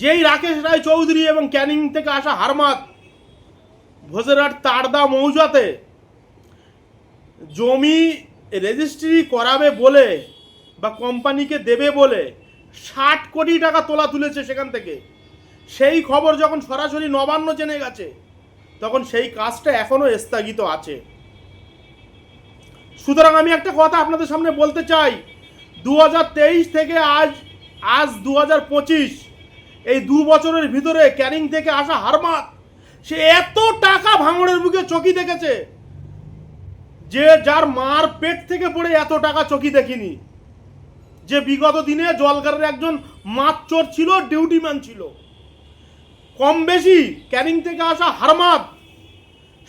যেই রাকেশ রায় চৌধুরী এবং ক্যানিং থেকে আসা হারমাত ভোজেরহাট, তারদা, মৌজাতে জমি রেজিস্ট্রি করাবে বলে বা কোম্পানিকে দেবে বলে ষাট কোটি টাকা তোলা তুলেছে সেখান থেকে। সেই খবর যখন সরাসরি নবান্ন জেনে গেছে, তখন সেই কাজটা এখনও স্থগিত আছে। সুতরাং আমি একটা কথা আপনাদের সামনে বলতে চাই দু হাজার তেইশ থেকে আজ আজ দু হাজার পঁচিশ এই দু বছরের ভিতরে ক্যানিং থেকে আসা হারমাত সে এত টাকা ভাঙড়ের বুকে চকি দেখেছে যে যার মার পেট থেকে পড়ে এত টাকা চকি দেখিনি। যে বিগত দিনে জলগারের একজন মাতচোর ছিল ডিউটিম্যান ছিল। কম বেশি ক্যানিং থেকে আসা হারমাত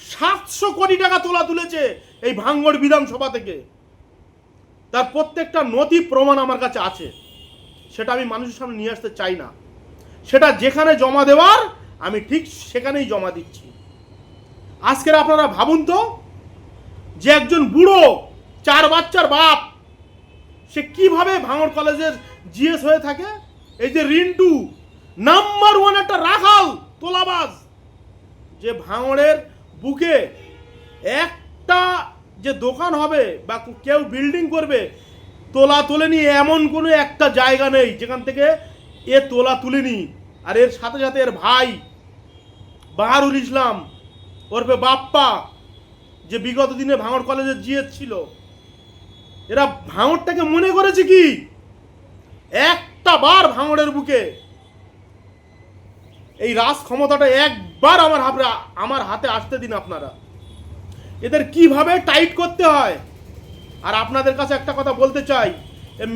সাতশো কোটি টাকা তোলা তুলেছে এই ভাঙ্গড় বিধানসভা থেকে। তার প্রত্যেকটা নথি প্রমাণ আমার কাছে আছে। সেটা আমি মানুষের সামনে নিয়ে আসতে চাই না। সেটা যেখানে জমা দেওয়ার, আমি ঠিক সেখানেই জমা দিচ্ছি। আজকের আপনারা ভাবুন তো, যে একজন বুড়ো, চার বাচ্চার বাপ, সে কীভাবে ভাঙড় কলেজের জিএস হয়ে থাকে? এই যে রিন্টু, নাম্বার ওয়ান একটা রাখাল তোলাবাজ, যে ভাঙড়ের বুকে একটা যে দোকান হবে বা কেউ বিল্ডিং করবে, তোলা তোলেনি এমন কোনো একটা জায়গা নেই যেখান থেকে এ তোলা তুলে তুলেনি। আর এর সাথে সাথে এর ভাই বাহারুল ইসলাম ওরফে বাপ্পা, যে বিগত দিনে ভাঙড় কলেজের জিএস ছিল, এরা ভাঙড়টাকে মনে করেছে কি? একটা বার ভাঙড়ের বুকে এই রাজ ক্ষমতাটা একবার আমার হাতে আমার হাতে আসতে দিন আপনারা। এদের কীভাবে টাইট করতে হয়? আর আপনাদের কাছে একটা কথা বলতে চাই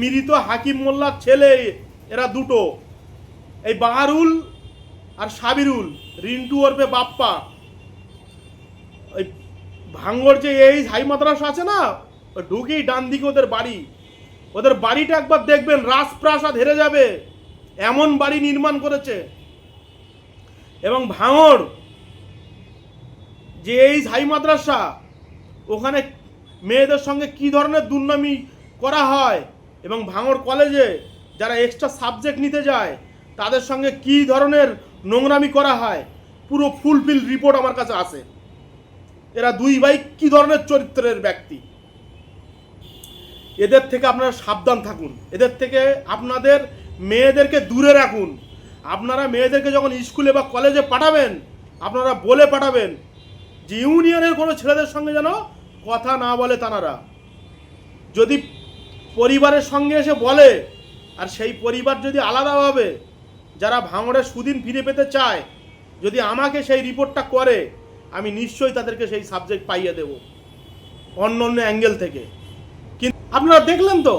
মৃত হাকিম মোল্লার ছেলে, এরা দুটো। এই বাহারুল আর সাবিরুল, রিন্টু ওরফে বাপ্পা, ওই ভাঙ্গর যে এই হাই মাদ্রাসা আছে না ঢুকেই ডান দিকে ওদের বাড়ি। ওদের বাড়িটা একবার দেখবেন, রাজপ্রাসাদ হেরে যাবে, এমন বাড়ি নির্মাণ করেছে। এবং ভাঙড় যে এই হাই মাদ্রাসা, ওখানে মেয়েদের সঙ্গে কি ধরনের দুর্নামি করা হয়, এবং ভাঙড় কলেজে যারা এক্সট্রা সাবজেক্ট নিতে যায় তাদের সঙ্গে কি ধরনের নোংরামি করা হয়? পুরো ফুলফিল রিপোর্ট আমার কাছে আসে এরা দুই ভাই কি ধরনের চরিত্রের ব্যক্তি? এদের থেকে আপনারা সাবধান থাকুন। এদের থেকে আপনাদের মেয়েদেরকে দূরে রাখুন। আপনারা মেয়েদেরকে যখন স্কুলে বা কলেজে পাঠাবেন, আপনারা বলে পাঠাবেন যে ইউনিয়নের কোনো ছেলেদের সঙ্গে যেন কথা না বলে তানারা। যদি পরিবারের সঙ্গে এসে বলে, আর সেই পরিবার যদি আলাদাভাবে যারা ভাঙড়ের সুদিন ফিরে পেতে চায়, যদি আমাকে সেই রিপোর্টটা করে, আমি নিশ্চয়ই তাদেরকে সেই সাবজেক্ট পাইয়ে দেব। অন্য অন্য অ্যাঙ্গেল থেকে। কিন্তু আপনারা দেখলেন তো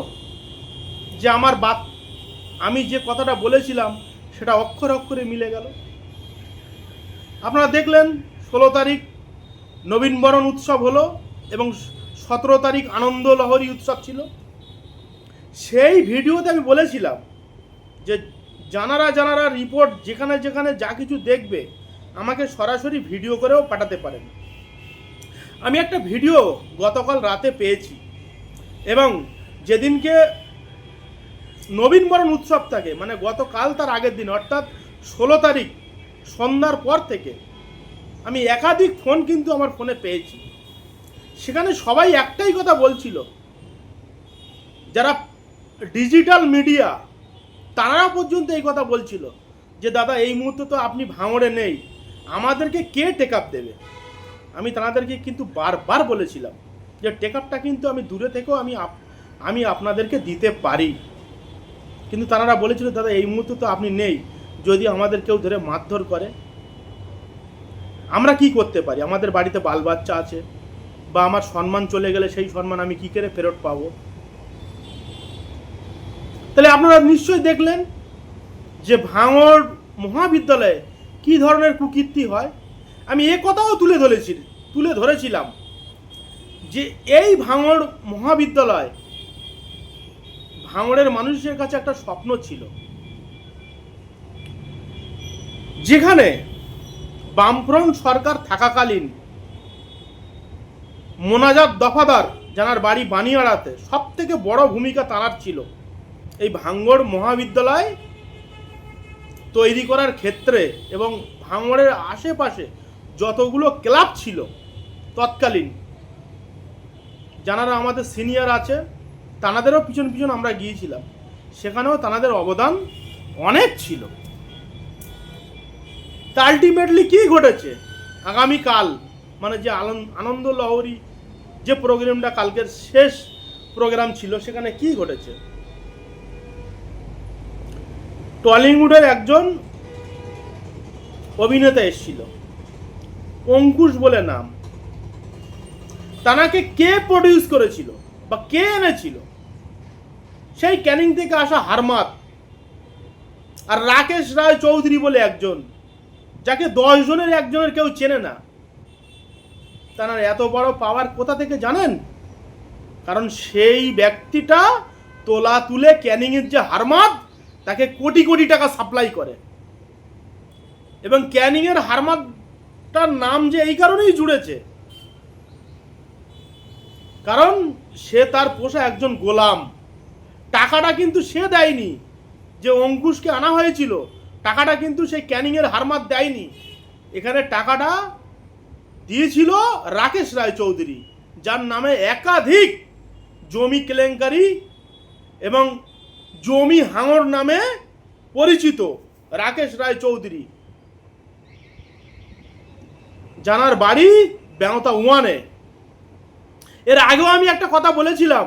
যে আমার বাপ আমি যে কথাটা বলেছিলাম, সেটা অক্ষর অক্ষরে মিলে গেল। আপনারা দেখলেন ষোলো তারিখ নবীনবরণ উৎসব হলো এবং সতেরো তারিখ আনন্দ লহরী উৎসব ছিল। সেই ভিডিওতে আমি বলেছিলাম যে জানারা জানারা রিপোর্ট যেখানে যেখানে যা কিছু দেখবে, আমাকে সরাসরি ভিডিও করেও পাঠাতে পারেন। আমি একটা ভিডিও গতকাল রাতে পেয়েছি এবং যেদিনকে নবীনবরণ উৎসব থাকে মানে গতকাল তার আগের দিন, অর্থাৎ ষোলো তারিখ সন্ধ্যার পর থেকে আমি একাধিক ফোন কিন্তু আমার ফোনে পেয়েছি। সেখানে সবাই একটাই কথা বলছিল, যারা ডিজিটাল মিডিয়া তারা পর্যন্ত এই কথা বলছিল যে, দাদা, এই মুহূর্তে তো আপনি ভাঙড়ে নেই। আমাদেরকে কে টেক আপ দেবে? আমি তাদেরকে কিন্তু বারবার বলেছিলাম যে টেক আপটা কিন্তু আমি দূরে থেকেও আমি আমি আপনাদেরকে দিতে পারি। কিন্তু তারা বলেছিল, দাদা, এই মুহূর্তে তো আপনি নেই। যদি আমাদের কেউ ধরে মারধর করে, আমরা কি করতে পারি? আমাদের বাড়িতে বাল বাচ্চা আছে বা আমার সম্মান চলে গেলে সেই সম্মান আমি কি করে ফেরত পাবো? তাহলে আপনারা নিশ্চয়ই দেখলেন যে ভাঙড় মহাবিদ্যালয়ে কি ধরনের কুকীর্তি হয়। আমি এ কথাও তুলে ধরেছি, তুলে ধরেছিলাম যে এই ভাঙড় মহাবিদ্যালয় ভাঙড়ের মানুষের কাছে একটা স্বপ্ন ছিল। যেখানে বামফ্রন্ট সরকার থাকাকালীন মোনাজাত দফাদার, যার বাড়ি বানিয়াড়াতে সব থেকে বড় ভূমিকা তাঁর ছিল এই ভাঙ্গড় মহাবিদ্যালয় তৈরি করার ক্ষেত্রে এবং ভাঙড়ের আশেপাশে যতগুলো ক্লাব ছিল তৎকালীন, যারা আমাদের সিনিয়র আছে, তানাদেরও পিছন পিছন আমরা গিয়েছিলাম। সেখানেও তানাদের অবদান অনেক ছিল। তা আলটিমেটলি কি ঘটেছে? আগামীকাল মানে যে আনন্দ লহরী যে প্রোগ্রামটা কালকের শেষ প্রোগ্রাম ছিল, সেখানে কি ঘটেছে? টলিউডের একজন অভিনেতা এসেছিল। অঙ্কুশ বলে নাম। তানাকে কে প্রডিউস করেছিল বা কে এনেছিল, সেই ক্যানিং থেকে আসা হারমাত আর রাকেশ রায় চৌধুরী বলে একজন, যাকে দশ জনের একজনের কেউ চেনে না। তার এত বড় পাওয়ার কোথা থেকে জানেন? কারণ সেই ব্যক্তিটা তোলা তুলে ক্যানিংয়ের যে হারমাত তাকে কোটি কোটি টাকা সাপ্লাই করে। এবং ক্যানিংয়ের হারমাতটার নাম যে এই কারণেই জুড়েছে। কারণ সে তার পোষা একজন গোলাম। টাকাটা কিন্তু সে দেয়নি যে অঙ্কুশকে আনা হয়েছিল। টাকাটা কিন্তু সেই ক্যানিংয়ের হারমাত দেয়নি। এখানে টাকাটা দিয়েছিল রাকেশ রায় চৌধুরী যার নামে একাধিক জমি কেলেঙ্কারি এবং জমি হাঙর নামে পরিচিত। রাকেশ রায় চৌধুরী। জানার বাড়ি বেনতা ওয়ানে এর আগেও আমি একটা কথা বলেছিলাম।